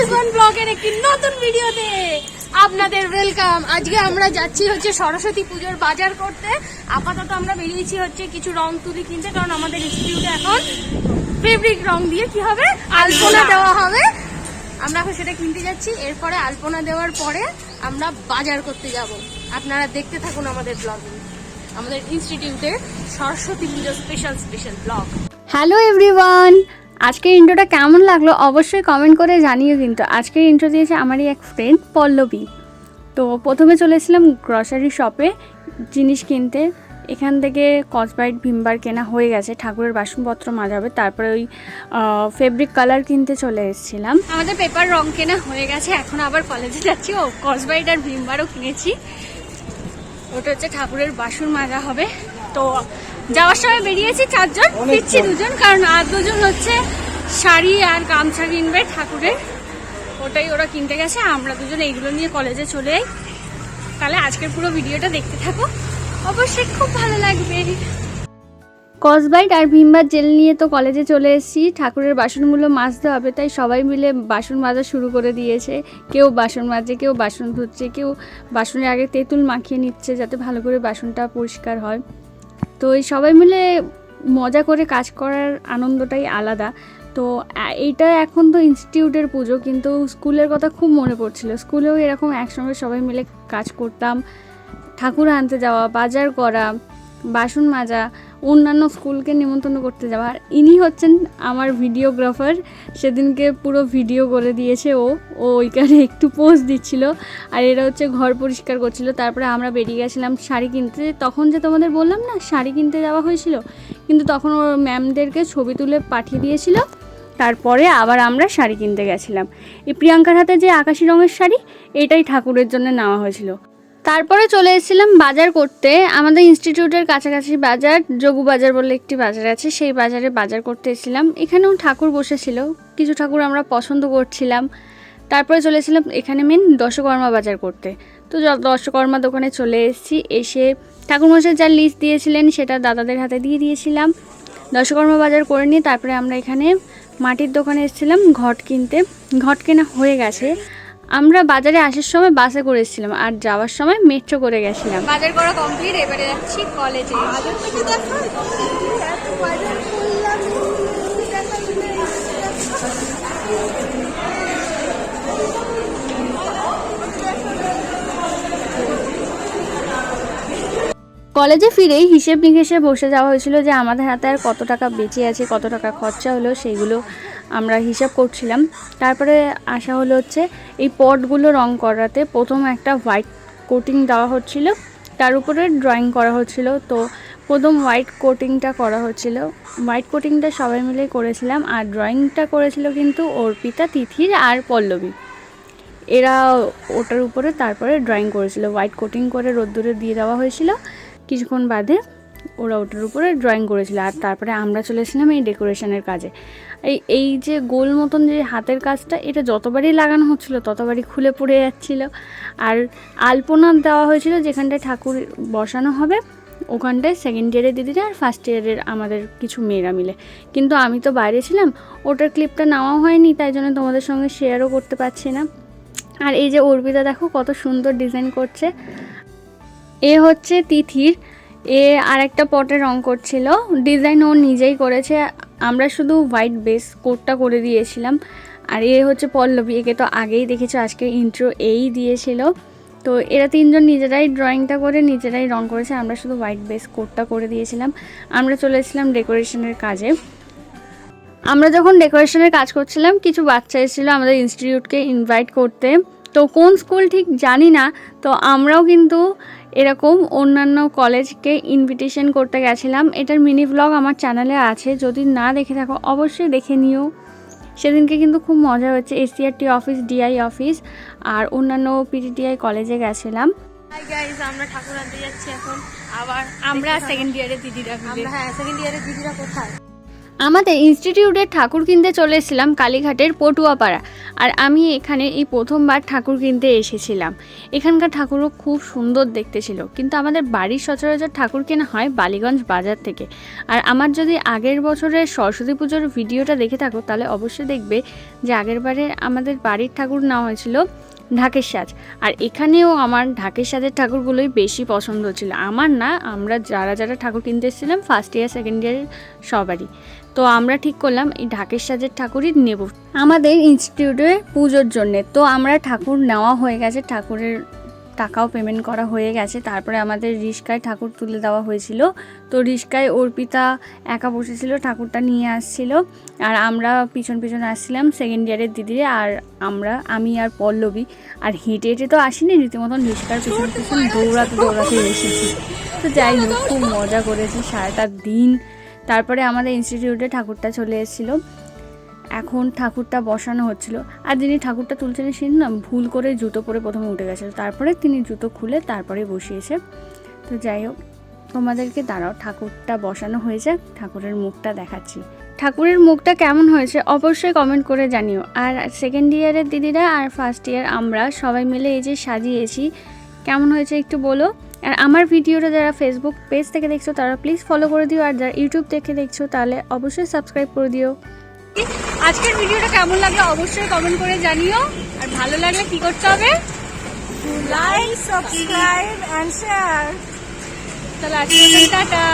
Everyone ব্লগের একটি নতুন ভিডিওতে আপনাদের ওয়েলকাম আজকে আমরা যাচ্ছি হচ্ছে সরস্বতী পুজোর বাজার করতে। আপাতত আমরা বেরিয়েছি হচ্ছে কিছু রং তুলি কিনতে কারণ আমাদের ইনস্টিটিউটে এখন ফেব্রিক রং দিয়ে কি হবে? আলপনা। দেওয়া হবে। আমরা এখন সেটা কিনতে যাচ্ছি। এরপরে আলপনা দেওয়ার পরে আমরা বাজার করতে যাব। আপনারা দেখতে থাকুন আমাদের ব্লগে আমাদের ইনস্টিটিউটে Saraswati Puja special special blog hello everyone আজকের ইন্ট্রোটা কেমন লাগল অবশ্যই কমেন্ট করে জানিও কিন্তু। আজকের ইন্ট্রো দিয়েছে আমারই এক ফ্রেন্ড পল্লবী। তো প্রথমে চলে এসেছিলাম গ্রসারি শপে জিনিস কিনতে। এখান থেকে কসবাইট ভিমবার কেনা হয়ে গেছে, ঠাকুরের বাসনপত্র মাজাবে। তারপরে ওই ফেব্রিক কালার কিনতে চলে এসেছিলাম। আমাদের পেপার রং কেনা হয়ে গেছে, এখন আবার কলেজে যাচ্ছি। ও কসবাইট আর ভিমবারও কিনেছি। ওটা হচ্ছে ঠাকুরের বাসন মাজা হবে। তো যাওয়ার সময় বেরিয়েছি চারজন ফিরছি দুজন কারণ আর দুজন হচ্ছে শাড়ি আর গামছা কিনবে ঠাকুরের। ওটাই ওরা কিনতে গেছে আমরা দুজন এইগুলো নিয়ে কলেজে চলে যাই তাহলে আজকের পুরো ভিডিওটা দেখতে থাকো। অবশ্যই খুব ভালো লাগবে। কসবাইট আর ভিমবার জেল নিয়ে তো কলেজে চলে এসেছি। ঠাকুরের বাসনগুলো মাজতে হবে তাই সবাই মিলে বাসন মাজা শুরু করে দিয়েছে। কেউ বাসন মাজে কেউ বাসন ধুচ্ছে কেউ বাসনের আগে তেঁতুল মাখিয়ে নিচ্ছে যাতে ভালো করে বাসনটা পরিষ্কার হয়। তো এই সবাই মিলে মজা করে কাজ করার আনন্দটাই আলাদা। তো এইটা এখন তো ইনস্টিটিউটের পুজো, কিন্তু স্কুলের কথা খুব মনে পড়ছিল। স্কুলেও এরকম একসঙ্গে সবাই মিলে কাজ করতাম। ঠাকুর আনতে যাওয়া, বাজার করা, বাসন মাজা অন্যান্য স্কুলকে নিমন্ত্রণ করতে যাওয়া। আর ইনি হচ্ছেন আমার ভিডিওগ্রাফার। সেদিনকে পুরো ভিডিও করে দিয়েছে ও। ও ওইখানে একটু পোস্ট দিচ্ছিল। আর এরা হচ্ছে ঘর পরিষ্কার করছিল। তারপরে আমরা বেরিয়ে গেছিলাম শাড়ি কিনতে। তখন যে তোমাদের বললাম না, শাড়ি কিনতে যাওয়া হয়েছিল? কিন্তু তখন ওর ম্যামদেরকে ছবি তুলে পাঠিয়ে দিয়েছিল। তারপরে আবার আমরা শাড়ি কিনতে গেছিলাম। এই প্রিয়াঙ্কার হাতে যে আকাশি রঙের শাড়ি, এটাই ঠাকুরের জন্য নেওয়া হয়েছিল। তারপরে চলে এসেছিলাম বাজার করতে। আমাদের ইনস্টিটিউটের কাছাকাছি বাজার, যোগু বাজার বলে একটি বাজার আছে, সেই বাজারে বাজার করতে এসেছিলাম। এখানেও ঠাকুর বসেছিল, কিছু ঠাকুর আমরা পছন্দ করছিলাম। তারপরে চলে এসেছিলাম এখানে মেন দশকর্মা বাজার করতে। তো দশকর্মা দোকানে চলে এসেছি, এসে ঠাকুরমশাই যা লিস্ট দিয়েছিলেন সেটা দাদাদের হাতে দিয়ে দিয়েছিলাম। দশকর্মা বাজার করে নিয়ে তারপরে আমরা এখানে মাটির দোকানে এসেছিলাম ঘট কিনতে। ঘট কেনা হয়ে গেছে। আমরা বাজারে আসার সময় বাসে করেছিলাম এসেছিলাম আর যাওয়ার সময় মেট্রো করে গেছিলাম। বাজার করা কমপ্লিট এবারে যাচ্ছি কলেজে কলেজে ফিরেই হিসেব নিকেশে বসে যাওয়া হয়েছিল যে আমাদের হাতে আর কত টাকা বেঁচে আছে, কত টাকা খরচা হলো সেইগুলো আমরা হিসাব করছিলাম। তারপরে আসা হলো হচ্ছে এই পটগুলো রং করাতে প্রথম একটা হোয়াইট কোটিং দেওয়া হচ্ছিল, তার উপরে ড্রয়িং করা হচ্ছিল। তো প্রথম হোয়াইট কোটিংটা করা হচ্ছিল। হোয়াইট কোটিংটা সবাই মিলে করেছিলাম, আর ড্রয়িংটা করেছিল কিন্তু অর্পিতা, তিথির আর পল্লবী। এরা ওটার উপরে তারপরে ড্রয়িং করেছিল। হোয়াইট কোটিং করে রোদ্দুরে দিয়ে দেওয়া হয়েছিল। কিছুক্ষণ বাদে ওরা ওটার উপরে ড্রয়িং করেছিল। আর তারপরে আমরা চলে এসেছিলাম এই ডেকোরেশনের কাজে। এই এই যে গোল মতন যে হাতের কাজটা, এটা যতবারই লাগানো হচ্ছিল, ততবারই খুলে পড়ে যাচ্ছিল। আর আলপনা দেওয়া হয়েছিল যেখানটায় ঠাকুর বসানো হবে, ওখানটায় সেকেন্ড ইয়ারের দিদিরা আর ফার্স্ট ইয়ারের আমাদের কিছু মেয়েরা মিলে। কিন্তু আমি তো বাইরে ছিলাম, ওটার ক্লিপটা নেওয়া হয়নি, তাই জন্য তোমাদের সঙ্গে শেয়ারও করতে পারছি না। আর এই যে অর্পিতা দেখো কত সুন্দর ডিজাইন করছে। এ হচ্ছে তিথির। এ আর একটা পটে রং করছিল। ডিজাইন ও নিজেই করেছে। আমরা শুধু হোয়াইট বেস কোটটা করে দিয়েছিলাম। আর এ হচ্ছে পল্লবী। একে তো আগেই দেখেছ, আজকে ইন্ট্রো এই দিয়েছিল। তো এরা তিনজন নিজেরাই ড্রয়িংটা করে, নিজেরাই রং করেছে। আমরা শুধু হোয়াইট বেস কোটটা করে দিয়েছিলাম। আমরা চলে এসেছিলাম ডেকোরেশনের কাজে। আমরা যখন ডেকোরেশনের কাজ করছিলাম, কিছু বাচ্চা এসেছিল আমাদের ইনস্টিটিউটকে ইনভাইট করতে। তো কোন স্কুল ঠিক জানি না, তো আমরাও কিন্তু এরকম অন্যান্য কলেজকে ইনভিটেশন করতে গেছিলাম। এটার মিনি ব্লগ আমার চ্যানেলে আছে। যদি না দেখে থাকো অবশ্যই দেখে নিও। সেদিনকে কিন্তু খুব মজা হচ্ছে এসিআরটি অফিস ডিআই অফিস আর অন্যান্য পিটিটিআই কলেজে গেছিলাম। হাই গাইস আমরা ঠাকুর আনতে যাচ্ছি এখন। আবার আমরা সেকেন্ড ইয়ারের দিদিরা হ্যাঁ সেকেন্ড ইয়ারের দিদিরা কোথায়? আমাদের ইনস্টিটিউটের ঠাকুর কিনতে চলে এসেছিলাম কালীঘাটের পটুয়াপাড়া। আর আমি এখানে এই প্রথমবার ঠাকুর কিনতে এসেছিলাম। এখানকার ঠাকুরও খুব সুন্দর দেখতে ছিল। কিন্তু আমাদের বাড়ির সচরাচর ঠাকুর কেনা হয় বালিগঞ্জ বাজার থেকে। আর আমার যদি আগের বছরের সরস্বতী পুজোর ভিডিওটা দেখে থাকো, তাহলে অবশ্যই দেখবে যে আগের বারে আমাদের বাড়ির ঠাকুর নেওয়া হয়েছিল ঢাকের সাজ। আর এখানেও আমার ঢাকের সাজের ঠাকুরগুলোই বেশি পছন্দ ছিল আমার না, আমরা যারা যারা ঠাকুর কিনতে এসেছিলাম ফার্স্ট ইয়ার সেকেন্ড ইয়ারের সবারই। তো আমরা ঠিক করলাম, এই ঢাকের সাজের ঠাকুরই নেব। আমাদের ইনস্টিটিউটে পুজোর জন্যে, তো আমরা ঠাকুর নেওয়া হয়ে গেছে ঠাকুরের টাকাও পেমেন্ট করা হয়ে গেছে। তারপরে আমাদের রিস্কায় ঠাকুর তুলে দেওয়া হয়েছিল। তো রিস্কায় অর্পিতা একা বসেছিল, ঠাকুরটা নিয়ে আসছিল। আর আমরা পিছন পিছন আসছিলাম সেকেন্ড ইয়ারের দিদিরে। আর আমরা, আমি আর পল্লবী। আর হেঁটে হেঁটে তো আসিনি, রীতিমতন রিস্কার পিছন পিছন দৌড়াতে দৌড়াতে এসেছি। তো যাই হোক, খুব মজা করেছি সারাটা দিন। তারপরে আমাদের ইনস্টিটিউটে ঠাকুরটা চলে এসেছিল। এখন ঠাকুরটা বসানো হচ্ছিল। আর যিনি ঠাকুরটা তুলছিলেন তিনি না ভুল করে জুতো পরে প্রথমে উঠে গেছিল। তারপরে তিনি জুতো খুলে তারপরে বসিয়েছে। তো যাই হোক, তোমাদেরকে দাঁড়াও, ঠাকুরটা বসানো হয়ে যাক ঠাকুরের মুখটা দেখাচ্ছি। ঠাকুরের মুখটা কেমন হয়েছে অবশ্যই কমেন্ট করে জানিও। আর সেকেন্ড ইয়ারের দিদিরা আর ফার্স্ট ইয়ার আমরা সবাই মিলে এই যে সাজিয়েছি, কেমন হয়েছে একটু বলো? আর আমার ভিডিওটা যারা ফেসবুক পেজ থেকে দেখছ, তারা প্লিজ ফলো করে দিও। আর যারা ইউটিউব থেকে দেখছ, তাহলে অবশ্যই সাবস্ক্রাইব করে দিও। আজকের ভিডিওটা কেমন লাগল অবশ্যই কমেন্ট করে জানিও। আর ভালো লাগলে কি করতে হবে? লাইক সাবস্ক্রাইব এন্ড শেয়ার তাহলে আজকে টাটা।